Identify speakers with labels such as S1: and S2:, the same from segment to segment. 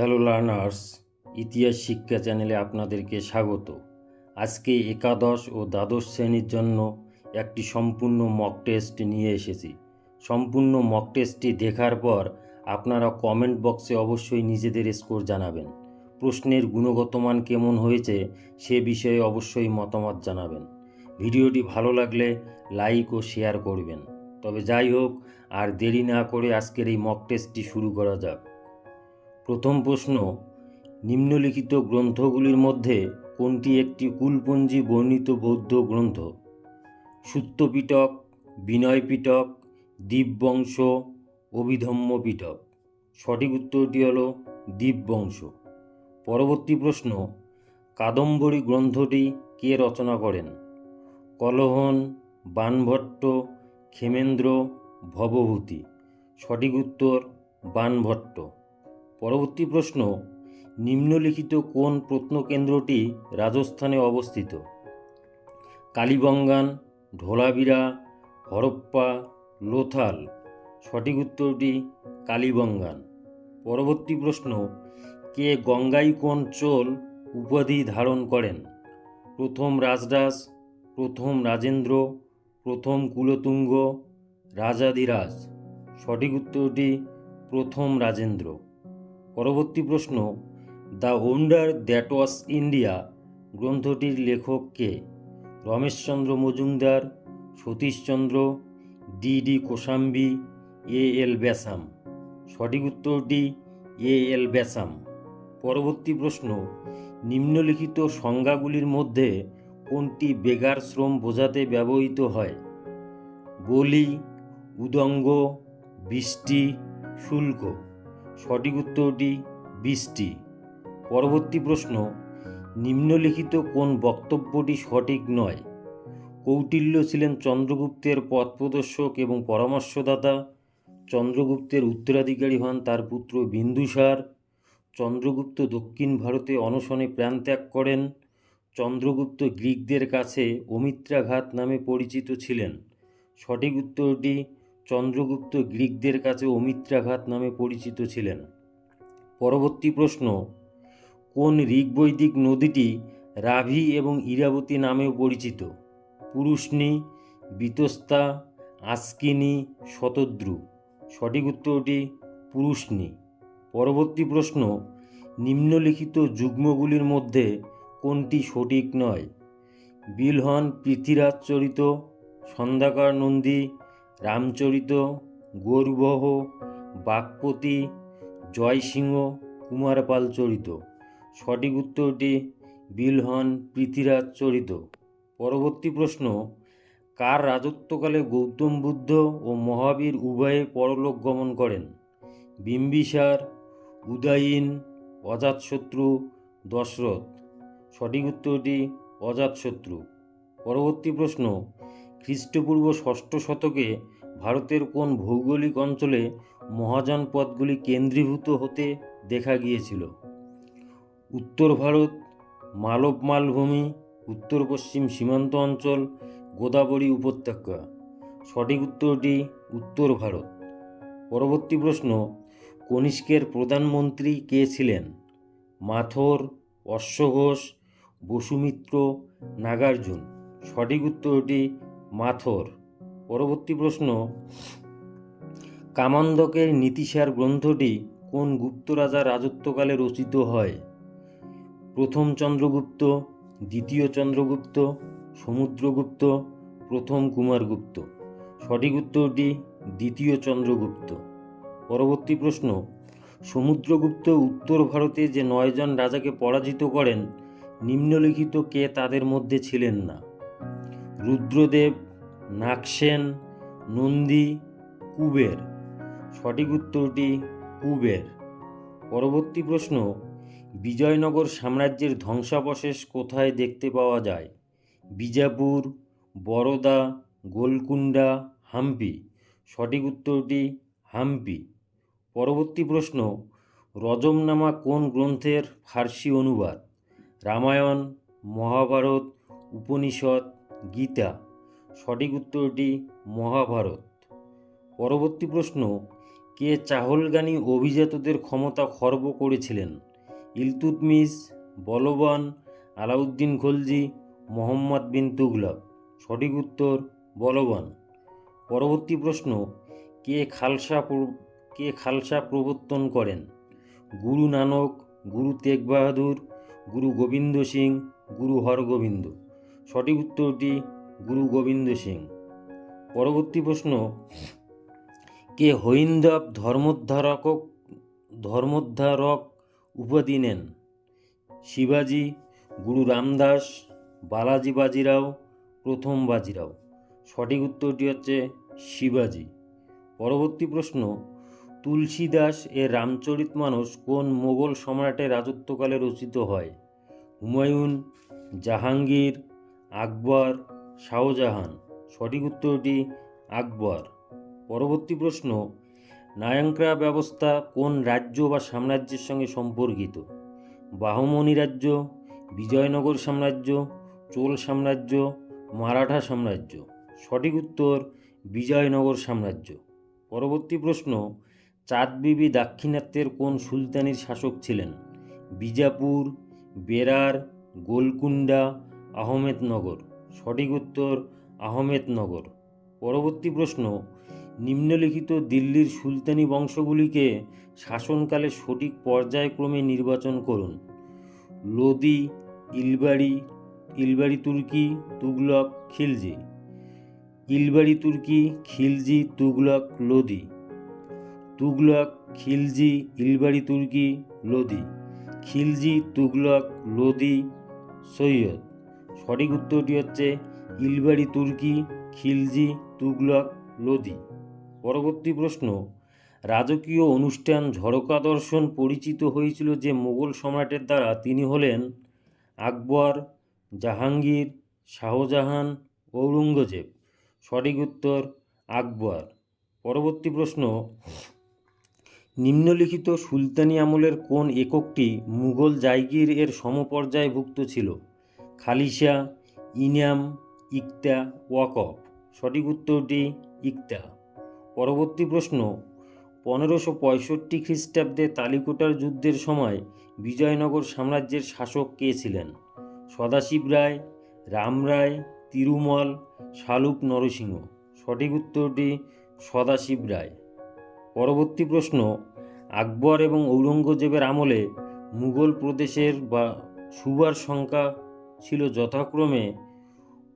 S1: Hello learners ইতিহাস শিক্ষা চ্যানেলে আপনাদেরকে স্বাগত। আজকে একাদশ ও দ্বাদশ শ্রেণির জন্য একটি সম্পূর্ণ মক টেস্ট নিয়ে এসেছি। সম্পূর্ণ মক টেস্টটি দেখার পর আপনারা কমেন্ট বক্সে অবশ্যই নিজেদের স্কোর জানাবেন। প্রশ্নের গুণগত মান কেমন হয়েছে সে বিষয়ে অবশ্যই মতামত জানাবেন। ভিডিওটি ভালো লাগলে লাইক ও শেয়ার করবেন। তবে যাই হোক, আর দেরি না করে আজকের এই মক টেস্টটি শুরু করা যাক। প্রথম প্রশ্ন, নিম্নলিখিত গ্রন্থগুলির মধ্যে কোনটি একটি কুলপঞ্জি বর্ণিত বৌদ্ধ গ্রন্থ? সুত্তপিটক বিনয় পিটক দীপবংশ অভিধম্ম পিটক সঠিক উত্তরটি হল দীপবংশ পরবর্তী প্রশ্ন, কাদম্বরী গ্রন্থটি কে রচনা করেন? কলহন, বানভট্ট, ক্ষেমেন্দ্র ভবভূতি। সঠিক উত্তর, বানভট্ট। পরবর্তী প্রশ্ন, নিম্নলিখিত কোন প্রত্নকেন্দ্রটি রাজস্থানে অবস্থিত? কালীবঙ্গান ঢোলাবিরা হরপ্পা, লোথাল। সঠিক উত্তরটি কালীবঙ্গান। পরবর্তী প্রশ্ন, কে গঙ্গাইকোন চোল উপাধি ধারণ করেন? প্রথম রাজদাস, প্রথম রাজেন্দ্র, প্রথম কুলতুঙ্গ রাজাদিরাজ সঠিক উত্তরটি প্রথম রাজেন্দ্র। পরবর্তী প্রশ্ন, the wonder that was India গ্রন্থটির লেখক কে? Rameshchandra Majumdar, Satishchandra, D D Kosambi, A L Basham. সঠিক উত্তরটি, এ এল ব্যাসাম। পরবর্তী প্রশ্ন, নিম্নলিখিত সংজ্ঞাগুলির মধ্যে কোনটি বেগার শ্রম বোঝাতে ব্যবহৃত হয়? বলি, উদঙ্গ, বৃষ্টি, শুল্ক। সঠিক উত্তরটি বৃষ্টি পরবর্তী প্রশ্ন, নিম্নলিখিত কোন বক্তব্যটি সঠিক নয়? কৌটিল্য ছিলেন চন্দ্রগুপ্তের পথ প্রদর্শক এবং পরামর্শদাতা। চন্দ্রগুপ্তের উত্তরাধিকারী হন তার পুত্র বিন্দুসার। চন্দ্রগুপ্ত দক্ষিণ ভারতে অনশনে প্রাণত্যাগ করেন। চন্দ্রগুপ্ত গ্রিকদের কাছে অমিত্রাঘাত নামে পরিচিত ছিলেন। সঠিক উত্তরটি চন্দ্রগুপ্ত গ্রিকদের কাছে অমিত্রাঘাত নামে পরিচিত ছিলেন। পরবর্তী প্রশ্ন, কোন ঋগ্বৈদিক নদীটি রাভি এবং ইরাবতী নামেও পরিচিত? পুরুষনি বিতস্তা, আস্কিনী, শতদ্রু। সঠিক উত্তরটি পুরুষনি পরবর্তী প্রশ্ন, নিম্নলিখিত যুগ্মগুলির মধ্যে কোনটি সঠিক নয়? বিলহন পৃথিরাজ চরিত, সন্ধ্যাকার নন্দী রামচরিত, গৌরবহ বাগপতি জয়সিংহ কুমারপাল চরিত সঠিক উত্তরটি বিলহন পৃথিরাজ চরিত। পরবর্তী প্রশ্ন, কার রাজত্বকালে গৌতম বুদ্ধ ও মহাবীর উভয়ে পরলোক গমন করেন? বিম্বিসার, উদয়ীন, অজাতশত্রু, দশরথ। সঠিক উত্তরটি অজাতশত্রু। পরবর্তী প্রশ্ন খ্রিস্টপূর্ব ষষ্ঠ শতকে ভারতের কোন ভৌগোলিক অঞ্চলে মহাযান পথগুলি কেন্দ্রীভূত হতে দেখা গিয়েছিল? উত্তর ভারত, মালব মালভূমি, উত্তর পশ্চিম সীমান্ত অঞ্চল, গোদাবরী উপত্যকা। সঠিক উত্তরটি উত্তর ভারত। পরবর্তী প্রশ্ন, কনিষ্কের প্রধানমন্ত্রী কে ছিলেন? মাথর, অশ্বঘোষ, বসুমিত্র, নাগার্জুন। সঠিক উত্তরটি মাথর। পরবর্তী প্রশ্ন কামান্দকের নীতিসার গ্রন্থটি কোন গুপ্ত রাজার রাজত্বকালে রচিত হয়? প্রথম চন্দ্রগুপ্ত, দ্বিতীয় চন্দ্রগুপ্ত, সমুদ্রগুপ্ত, প্রথম কুমারগুপ্ত। সঠিক উত্তরটি দ্বিতীয় চন্দ্রগুপ্ত। পরবর্তী প্রশ্ন, সমুদ্রগুপ্ত উত্তর ভারতে যে নয়জন রাজাকে পরাজিত করেন, নিম্নলিখিত কে তাদের মধ্যে ছিলেন না? রুদ্রদেব, নাগসেন, নন্দী, কুবের। সঠিক উত্তরটি কুবের। পরবর্তী প্রশ্ন, বিজয়নগর সাম্রাজ্যের ধ্বংসাবশেষ কোথায় দেখতে পাওয়া যায়? বিজাপুর, বরোদা গোলকুন্ডা হাম্পি। সঠিক উত্তরটি হাম্পি। পরবর্তী প্রশ্ন, রজমনামা কোন গ্রন্থের ফার্সি অনুবাদ? রামায়ণ, মহাভারত, উপনিষদ গীতা। সঠিক উত্তরটি মহাভারত। পরবর্তী প্রশ্ন, কে চাহলগানি অভিজাতদের ক্ষমতা খর্ব করেছিলেন? ইলতুতমিশ, বলবান, আলাউদ্দিন খলজি, মোহাম্মদ বিন তুগলক। সঠিক উত্তর, বলবান। পরবর্তী প্রশ্ন, কে খালসা কে খালসা প্রবর্তন করেন? গুরু নানক, গুরু তেগ বাহাদুর, গুরু গোবিন্দ সিং, গুরু হরগোবিন্দ। সঠিক উত্তরটি গুরু গোবিন্দ সিং। পরবর্তী প্রশ্ন, কে হৈন্দব ধর্মোদ্ধারক ধর্মোদ্ধারক উপাধি নেন? শিবাজি, গুরু রামদাস, বালাজি বাজিরাও, প্রথম বাজিরাও। সঠিক উত্তরটি হচ্ছে শিবাজি। পরবর্তী প্রশ্ন, তুলসীদাস এর রামচরিত মানস কোন মোগল সম্রাটের রাজত্বকালে রচিত হয়? হুমায়ুন, জাহাঙ্গীর আকবর শাহজাহান। সঠিক উত্তরটি আকবর। পরবর্তী প্রশ্ন, নায়ংক্রা ব্যবস্থা কোন রাজ্য বা সাম্রাজ্যের সঙ্গে সম্পর্কিত? বাহমনি রাজ্য, বিজয়নগর সাম্রাজ্য, চোল সাম্রাজ্য, মারাঠা সাম্রাজ্য। সঠিক উত্তর, বিজয়নগর সাম্রাজ্য। পরবর্তী প্রশ্ন চাঁদ বিবি দাক্ষিণাত্যের কোন সুলতানির শাসক ছিলেন? বিজাপুর, বেরার গোলকুন্ডা আহমেদনগর সঠিক উত্তর আহমেদনগর পরবর্তী প্রশ্ন, নিম্নলিখিত দিল্লির সুলতানি বংশগুলিকে শাসনকালে সঠিক পর্যায়ক্রমে নির্বাচন করুন। লোদি, ইলবাড়ি ইলবাড়ি তুর্কি, তুগলক, খিলজি। ইলবাড়ি তুর্কি, খিলজি, তুগলক, লোদি। তুগলক, খিলজি, ইলবাড়ি তুর্কি, লোদি। খিলজি, তুগলক, লোদি, সৈয়দ। সঠিক উত্তরটি হচ্ছে ইলবাড়ি, তুর্কি, খিলজি, তুগলক লোদি পরবর্তী প্রশ্ন, রাজকীয় অনুষ্ঠান ঝরকা দর্শন পরিচিত হয়েছিল যে মোগল সম্রাটের দ্বারা তিনি হলেন আকবর, জাহাঙ্গীর, শাহজাহান, ঔরঙ্গজেব। সঠিক উত্তর, আকবর। পরবর্তী প্রশ্ন, নিম্নলিখিত সুলতানি আমলের কোন এককটি মুঘল জাইগির এর সমপর্যায়ভুক্ত ছিল? খালিসা ইনাম, ইকতা ওয়াকফ সঠিক উত্তরটি ইকতা। পরবর্তী প্রশ্ন, পনেরোশো পঁয়ষট্টি খ্রিস্টাব্দে তালিকোটার যুদ্ধের সময় বিজয়নগর সাম্রাজ্যের শাসক কে ছিলেন? সদাশিব রায়, রাম রায়, তিরুমল, শালুক নরসিংহ। সঠিক উত্তরটি সদাশিব রায়। পরবর্তী প্রশ্ন, আকবর এবং ঔরঙ্গজেবের আমলে মুঘল প্রদেশের বা সুবার সংখ্যা ছিল যথাক্রমে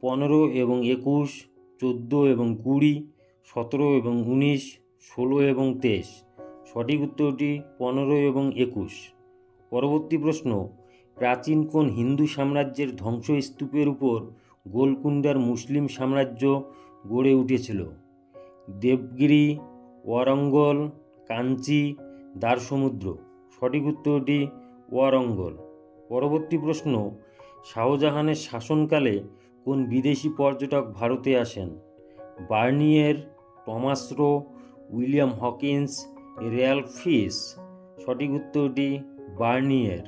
S1: পনেরো এবং একুশ, চোদ্দ এবং কুড়ি, সতেরো এবং উনিশ, ষোলো এবং তেইশ। সঠিক উত্তরটি পনেরো এবং একুশ। পরবর্তী প্রশ্ন, প্রাচীন কোন হিন্দু সাম্রাজ্যের ধ্বংসস্তূপের উপর গোলকুন্ডার মুসলিম সাম্রাজ্য গড়ে উঠেছিল? দেবগিরি, ওয়ারঙ্গল, কাঞ্চি, দ্বারসমুদ্র। সঠিক উত্তরটি ওয়ারঙ্গল। পরবর্তী প্রশ্ন শাহজাহানের শাসনকালে কোন বিদেশি পর্যটক ভারতে আসেন? Bernier, Thomas Roe, William Hawkins, Ralph Fitch. সঠিক উত্তরটি বার্নিয়ের।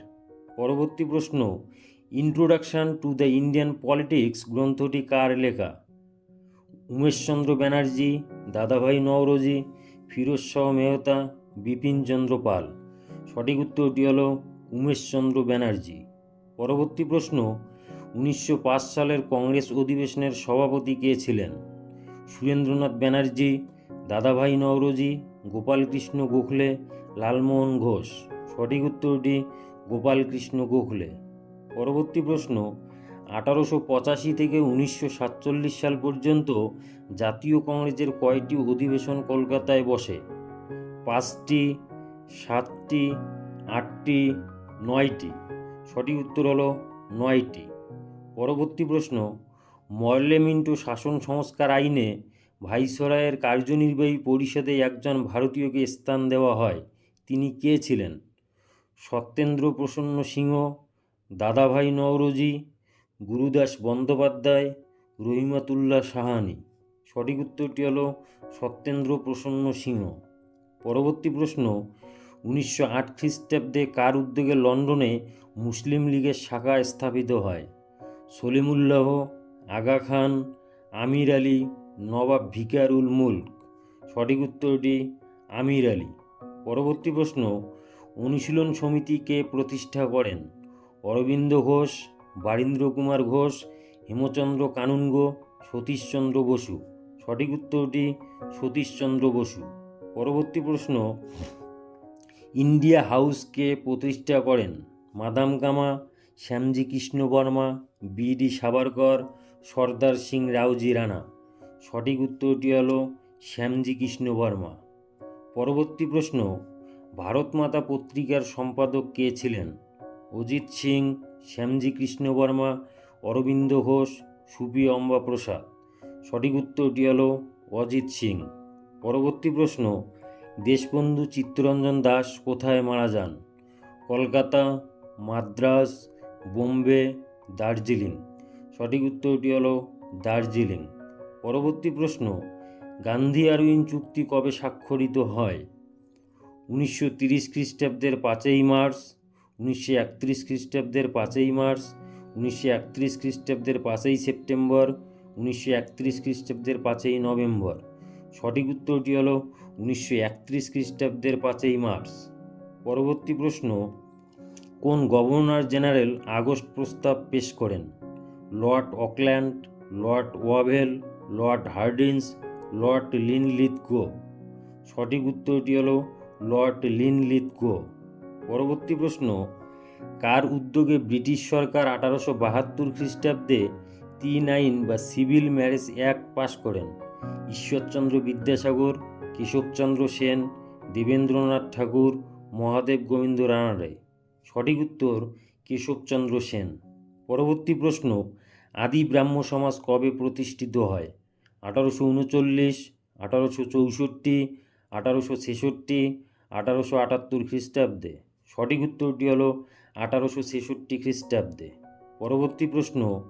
S1: পরবর্তী প্রশ্ন, introduction to the Indian politics গ্রন্থটি কার লেখা? উমেশচন্দ্র ব্যানার্জি, দাদাভাই নওরোজি, ফিরোজ শাহ মেহতা বিপিনচন্দ্র পাল। সঠিক উত্তরটি হল উমেশচন্দ্র ব্যানার্জি। পরবর্তী প্রশ্ন, উনিশশো পাঁচ সালের কংগ্রেস অধিবেশনের সভাপতি কে ছিলেন? সুরেন্দ্রনাথ ব্যানার্জি, দাদাভাই নওরোজি, গোপালকৃষ্ণ গোখলে, লালমোহন ঘোষ। সঠিক উত্তরটি গোপালকৃষ্ণ গোখলে। পরবর্তী প্রশ্ন, আঠারোশো পঁচাশি থেকে উনিশশো সাতচল্লিশ সাল পর্যন্ত জাতীয় কংগ্রেসের কয়টি অধিবেশন কলকাতায় বসে? পাঁচটি, সাতটি, আটটি, নয়টি। সঠিক উত্তর হলো নয়টি। পরবর্তী প্রশ্ন, মর্লেমিন্টো শাসন সংস্কার আইনে ভাইসরয়ের কার্যনির্বাহী পরিষদে একজন ভারতীয়কে স্থান দেওয়া হয়, তিনি কে ছিলেন? সত্যেন্দ্র প্রসন্ন সিংহ, দাদাভাই নওরোজি, গুরুদাস বন্দ্যোপাধ্যায়, রহিমাতুল্লাহ সাহানি। সঠিক উত্তরটি হল সত্যেন্দ্র প্রসন্ন সিংহ। পরবর্তী প্রশ্ন, উনিশশো আট খ্রিস্টাব্দে কার উদ্যোগে লন্ডনে মুসলিম লীগের শাখা স্থাপিত হয়। সলিমুল্লাহ, আগা খান, আমির আলী, নবাব ভিকারুল মুল্ক। সঠিক উত্তরটি আমির আলী। পরবর্তী প্রশ্ন, অনুশীলন সমিতিকে প্রতিষ্ঠা করেন? অরবিন্দ ঘোষ, বারীন্দ্র কুমার ঘোষ, হেমচন্দ্র কানুনগো সতীশচন্দ্র বসু। সঠিক উত্তরটি সতীশচন্দ্র বসু। পরবর্তী প্রশ্ন, ইন্ডিয়া হাউসকে প্রতিষ্ঠা করেন? Madam Cama Shyamji Krishna Varma V D. Savarkar, Sardar Singh Raoji Rana. সঠিক উত্তরটি হল শ্যামজি কৃষ্ণ বর্মা পরবর্তী প্রশ্ন ভারত মাতা পত্রিকার সম্পাদক কে ছিলেন? অজিত সিং, শ্যামজি কৃষ্ণ বর্মা অরবিন্দ ঘোষ সুপি অম্বা প্রসাদ সঠিক উত্তরটি হল অজিত সিং। পরবর্তী প্রশ্ন, দেশবন্ধু চিত্তরঞ্জন দাস কোথায় মারা যান? কলকাতা মাদ্রাস, বোম্বে, দার্জিলিং। সঠিক উত্তরটি হল দার্জিলিং। পরবর্তী প্রশ্ন, গান্ধী আরউইন চুক্তি কবে স্বাক্ষরিত হয়? উনিশশো তিরিশ খ্রিস্টাব্দের পাঁচই মার্চ, উনিশশো একত্রিশ খ্রিস্টাব্দের পাঁচই মার্চ, উনিশশো একত্রিশ খ্রিস্টাব্দের পাঁচই সেপ্টেম্বর, উনিশশো একত্রিশ খ্রিস্টাব্দের পাঁচই নভেম্বর। সঠিক উত্তরটি হল উনিশশো একত্রিশ খ্রিস্টাব্দের পাঁচই মার্চ। পরবর্তী প্রশ্ন কোন গভর্নর জেনারেল আগস্ট প্রস্তাব পেশ করেন? Lord Auckland, Lord Wavell, Lord Hardinge Lord Linlithgow সঠিক উত্তরটি হল লর্ড লিনলিথগো পরবর্তী প্রশ্ন, কার উদ্যোগে ব্রিটিশ সরকার আঠারোশো বাহাত্তর খ্রিস্টাব্দে তিন আইন বা সিভিল ম্যারেজ অ্যাক্ট পাশ করেন? ঈশ্বরচন্দ্র বিদ্যাসাগর, কেশবচন্দ্র সেন, দেবেন্দ্রনাথ ঠাকুর, মহাদেব গোবিন্দ রানাডে সঠিক উত্তর কেশবচন্দ্র সেন। পরবর্তী প্রশ্ন, আদি ব্রাহ্ম সমাজ কবে প্রতিষ্ঠিত হয়? আঠারোশো উনচল্লিশ, আঠারোশো চৌষট্টি, আঠারোশো ছেষট্টি, আঠারোশো আটাত্তর খ্রিস্টাব্দে। সঠিক উত্তরটি হলো আঠারোশো ছেষট্টি খ্রিস্টাব্দে। পরবর্তী প্রশ্ন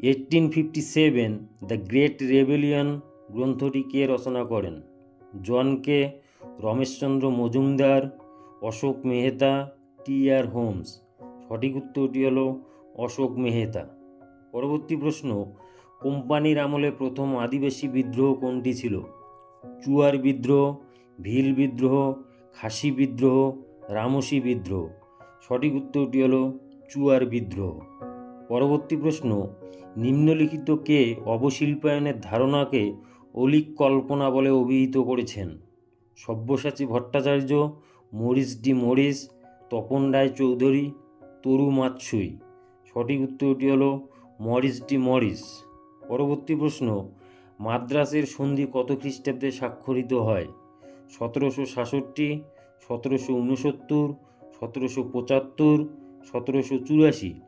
S1: eighteen fifty seven the great rebellion গ্রন্থটি কে রচনা করেন? জনকে Rameshchandra Majumdar, Ashok Mehta T R Holmes. সঠিক উত্তরটি হলো অশোক মেহতা। পরবর্তী প্রশ্ন, কোম্পানির আমলে প্রথম আদিবাসী বিদ্রোহ কোনটি ছিল? চুয়ার বিদ্রোহ, ভিল বিদ্রোহ, খাসি বিদ্রোহ, রামসি বিদ্রোহ। সঠিক উত্তরটি হলো চুয়ার বিদ্রোহ। পরবর্তী প্রশ্ন, নিম্নলিখিত কে অবশিল্পায়নের ধারণাকে অলিক কল্পনা বলে অভিহিত করেছেন? Sabyasachi Bhattacharya, Morris D Morris Tapan Ray Chaudhuri Toru Matsui সঠিক উত্তরটি হলো মরিস ডি মরিস পরবর্তী প্রশ্ন, মাদ্রাসের সন্ধি কত খ্রিস্টাব্দে স্বাক্ষরিত হয়? সতেরোশো সাতষট্টি, সতেরোশো উনসত্তর সতেরোশো পঁচাত্তর, সতেরোশো চুরাশি।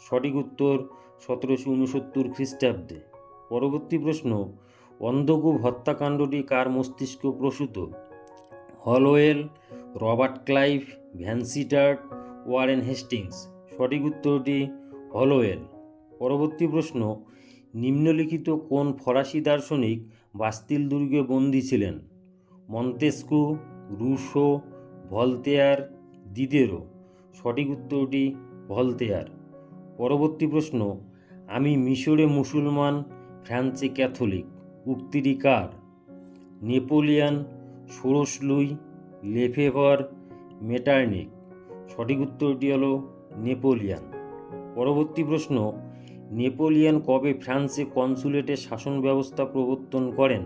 S1: সঠিক উত্তর, সতেরোশো উনসত্তর খ্রিস্টাব্দে। পরবর্তী প্রশ্ন, অন্ধকূপ হত্যাকাণ্ডটি কার মস্তিষ্ক প্রসূত? Holwell, Robert Clive Vansittart Warren Hastings. সঠিক উত্তরটি হলওয়েল। পরবর্তী প্রশ্ন, নিম্নলিখিত কোন ফরাসি দার্শনিক বাস্তিল দুর্গে বন্দী ছিলেন? মন্তেস্কু, রুশো, ভলতেয়ার দিদেরো সঠিক উত্তরটি ভলতেয়ার। পরবর্তী প্রশ্ন, আমি মিশরে মুসলমান, ফ্রান্সে ক্যাথলিক। উক্তিটি কার? নেপোলিয়ান ষোড়শ লুই, লেফেভার মেটার্নিক। সঠিক উত্তরটি হল নেপোলিয়ান। পরবর্তী প্রশ্ন, নেপোলিয়ান কবে ফ্রান্সে কনসুলেটের শাসন ব্যবস্থা প্রবর্তন করেন?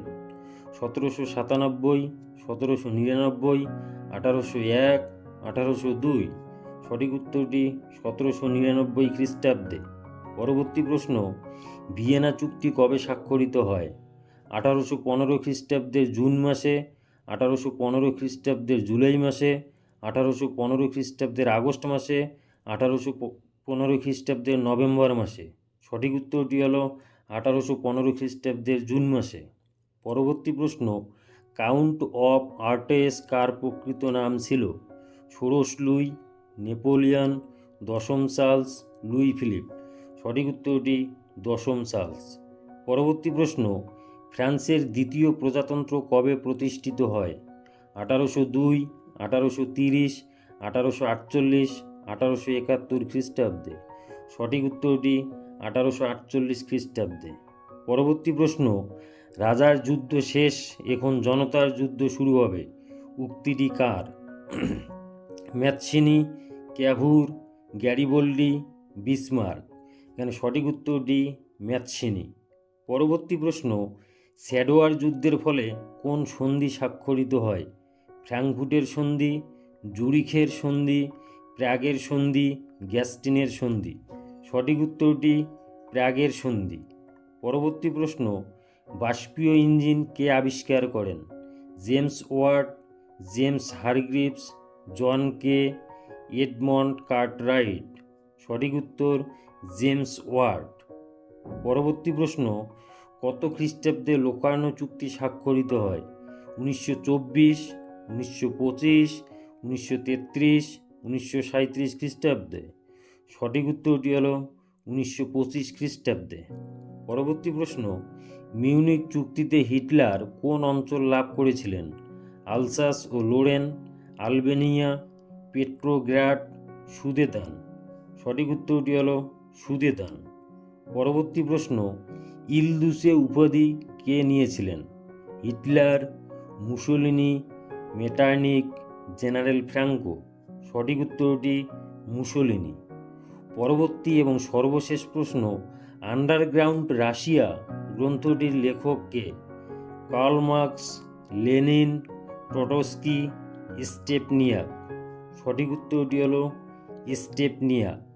S1: সতেরোশো সাতানব্বই, সতেরোশো নিরানব্বই, আঠারোশো এক, আঠারোশো দুই। সঠিক উত্তরটি সতেরোশো নিরানব্বই খ্রিস্টাব্দে। পরবর্তী প্রশ্ন, ভিয়েনা চুক্তি কবে স্বাক্ষরিত হয়? আঠারোশো পনেরো খ্রিস্টাব্দের জুন মাসে আঠারোশো পনেরো খ্রিস্টাব্দের জুলাই মাসে, আঠারোশো পনেরো খ্রিস্টাব্দের আগস্ট মাসে, আঠারোশো পনেরো খ্রিস্টাব্দের নভেম্বর মাসে। সঠিক উত্তরটি হলো আঠারোশো পনেরো খ্রিস্টাব্দের জুন মাসে। পরবর্তী প্রশ্ন, কাউন্ট অফ আর্টেস কার প্রকৃত নাম ছিল? ষোড়শ লুই, নেপোলিয়ান, দশম চার্লস লুই ফিলিপ। সঠিক উত্তরটি দশম চার্লস পরবর্তী প্রশ্ন ফ্রান্সের দ্বিতীয় প্রজাতন্ত্র কবে প্রতিষ্ঠিত হয়? আঠারোশো দুই, আঠারোশো তিরিশ, আঠারোশো আটচল্লিশ, আঠারোশো একাত্তর খ্রিস্টাব্দে। সঠিক উত্তরটি আঠারোশো আটচল্লিশ খ্রিস্টাব্দে। পরবর্তী প্রশ্ন, রাজার যুদ্ধ শেষ, এখন জনতার যুদ্ধ শুরু হবে। উক্তিটি কার? ম্যাথসিনি, ক্যাভুর, গ্যারিবোল্ডি, বিসমার্ক। এখানে সঠিক উত্তরটি ম্যাথসিনি। পরবর্তী প্রশ্ন স্যাডোয়ার যুদ্ধের ফলে কোন সন্ধি স্বাক্ষরিত হয়? ফ্র্যাঙ্কফুটের সন্ধি, জুরিখের সন্ধি প্রাগের সন্ধি, গ্যাস্টিনের সন্ধি। সঠিক উত্তরটি প্রাগের সন্ধি। পরবর্তী প্রশ্ন, বাষ্পীয় ইঞ্জিন কে আবিষ্কার করেন? James Watt, James Hargreaves, John Kay Edmund Cartwright. সঠিক উত্তর, জেমস ওয়ার্ড। পরবর্তী প্রশ্ন কত খ্রিস্টাব্দে লোকার্ণ চুক্তি স্বাক্ষরিত হয়? উনিশশো চব্বিশ, উনিশশো পঁচিশ, উনিশশো তেত্রিশ, উনিশশো সাঁত্রিশ খ্রিস্টাব্দে। সঠিক উত্তরটি হল উনিশশো পঁচিশ খ্রিস্টাব্দে। পরবর্তী প্রশ্ন মিউনিক চুক্তিতে হিটলার কোন অঞ্চল লাভ করেছিলেন? আলসাস ও লোরেন, আলবেনিয়া, পেট্রোগ্রাড, সুদেদান। সঠিক উত্তরটি হল সুদেদান। পরবর্তী প্রশ্ন ইলদুসে উপাধি কে নিয়েছিলেন? Hitler, Mussolini, Metternich, General Franco সঠিক উত্তরটি মুসোলিনি। পরবর্তী এবং সর্বশেষ প্রশ্ন, আন্ডারগ্রাউন্ড রাশিয়া গ্রন্থটির লেখক কে? Karl Marx, Lenin, Trotsky Stepniak সঠিক উত্তরটি হল স্টেপনিয়াক।